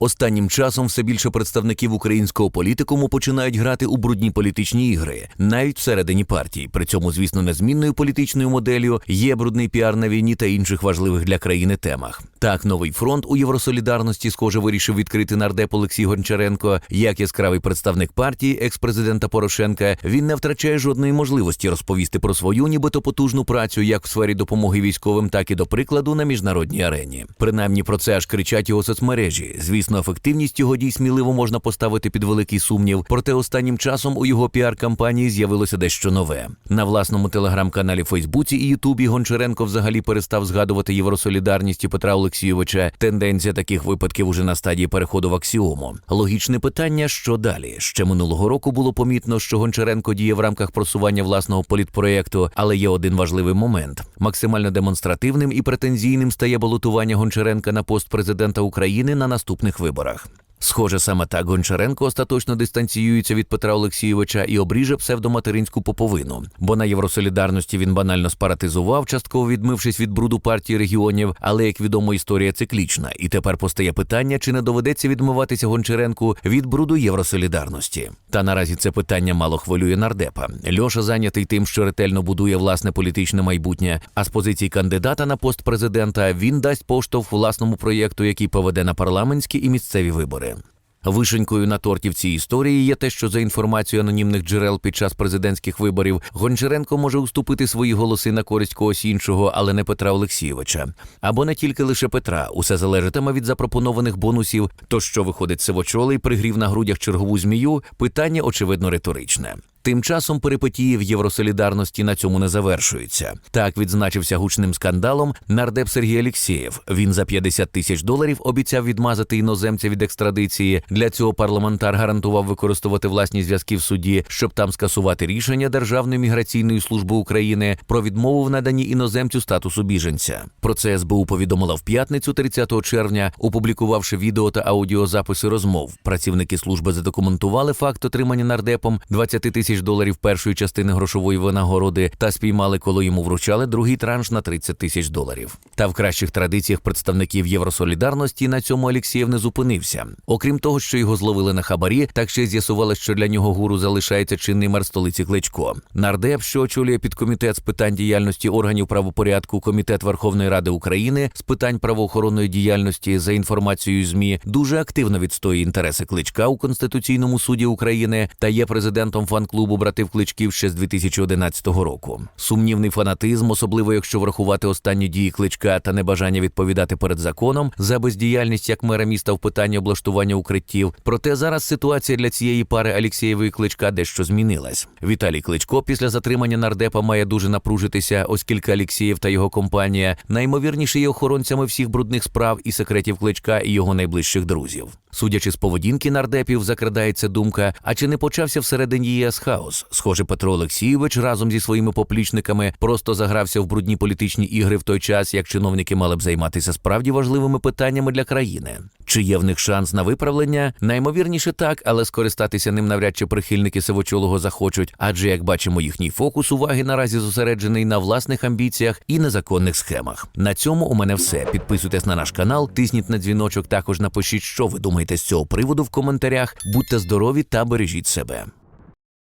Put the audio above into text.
Останнім часом все більше представників українського політикуму починають грати у брудні політичні ігри, навіть всередині партій. При цьому, звісно, незмінною політичною моделлю є брудний піар на війні та інших важливих для країни темах. Так, новий фронт у Євросолідарності, схоже, вирішив відкрити нардеп Олексій Гончаренко. Як яскравий представник партії екс-президента Порошенка, він не втрачає жодної можливості розповісти про свою, нібито потужну працю як в сфері допомоги військовим, так і до прикладу на міжнародній арені. Принаймні про це аж кричать його соцмережі. Звісно, ефективність його дій сміливо можна поставити під великий сумнів. Проте останнім часом у його піар-кампанії з'явилося дещо нове. На власному телеграм-каналі Фейсбуці і Ютубі Гончаренко взагалі перестав згадувати євросолідарність і Петра Олексійовича. Тенденція таких випадків уже на стадії переходу в аксіому. Логічне питання: що далі? Ще минулого року було помітно, що Гончаренко діє в рамках просування власного політпроєкту, але є один важливий момент: максимально демонстративним і претензійним стає балотування Гончаренка на пост президента України на наступних виборах. Схоже, саме так Гончаренко остаточно дистанціюється від Петра Олексійовича і обріже псевдоматеринську поповину. Бо на євросолідарності він банально спаратизував, частково відмившись від бруду партії регіонів. Але як відомо, історія циклічна, і тепер постає питання, чи не доведеться відмиватися Гончаренку від бруду євросолідарності. Та наразі це питання мало хвилює нардепа. Льоша зайнятий тим, що ретельно будує власне політичне майбутнє. А з позиції кандидата на пост президента він дасть поштовх власному проєкту, який поведе на парламентські і місцеві вибори. Вишенькою на торті в цій історії є те, що за інформацією анонімних джерел під час президентських виборів Гончаренко може уступити свої голоси на користь когось іншого, але не Петра Олексійовича. Або не тільки лише Петра. Усе залежатиме від запропонованих бонусів. То що виходить сивочолий, пригрів на грудях чергову змію, питання очевидно риторичне. Тим часом перипетії в євросолідарності на цьому не завершуються. Так відзначився гучним скандалом нардеп Сергій Алєксєєв. Він за 50 тисяч доларів обіцяв відмазати іноземця від екстрадиції. Для цього парламентар гарантував використовувати власні зв'язки в суді, щоб там скасувати рішення Державної міграційної служби України про відмову в наданні іноземцю статусу біженця. Про це СБУ повідомила в п'ятницю, 30 червня, опублікувавши відео та аудіозаписи розмов. Працівники служби задокументували факт отримання нардепом 20 тисяч доларів першої частини грошової винагороди та спіймали, коли йому вручали другий транш на 30 тисяч доларів. Та в кращих традиціях представників Євросолідарності на цьому Алєксєєв не зупинився. Окрім того, що його зловили на хабарі, так ще з'ясували, що для нього гуру залишається чинний мер столиці Кличко. Нардеп, що очолює підкомітет з питань діяльності органів правопорядку, комітет Верховної Ради України з питань правоохоронної діяльності за інформацією змі, дуже активно відстоює інтереси кличка у Конституційному суді України та є президентом фан-клубу братів Кличків ще з 2011 року. Сумнівний фанатизм, особливо якщо врахувати останні дії кличка та небажання відповідати перед законом за бездіяльність як мера міста в питанні облаштування укриттів. Проте зараз ситуація для цієї пари Алєксєєвої кличка дещо змінилась. Віталій Кличко після затримання нардепа має дуже напружитися, оскільки Алєксєєв та його компанія наймовірніше є охоронцями всіх брудних справ і секретів кличка і його найближчих друзів. Судячи з поведінки нардепів, закрадається думка: а чи не почався всередині ЄС хаос? Схоже, Петро Олексійович разом зі своїми поплічниками просто загрався в брудні політичні ігри в той час, як чиновники мали б займатися справді важливими питаннями для країни. Чи є в них шанс на виправлення? Наймовірніше так, але скористатися ним навряд чи прихильники сивочолого захочуть, адже як бачимо, їхній фокус уваги наразі зосереджений на власних амбіціях і незаконних схемах. На цьому у мене все. Підписуйтесь на наш канал, тисніть на дзвіночок. Також напишіть, що ви думаєте з цього приводу в коментарях. Будьте здорові та бережіть себе.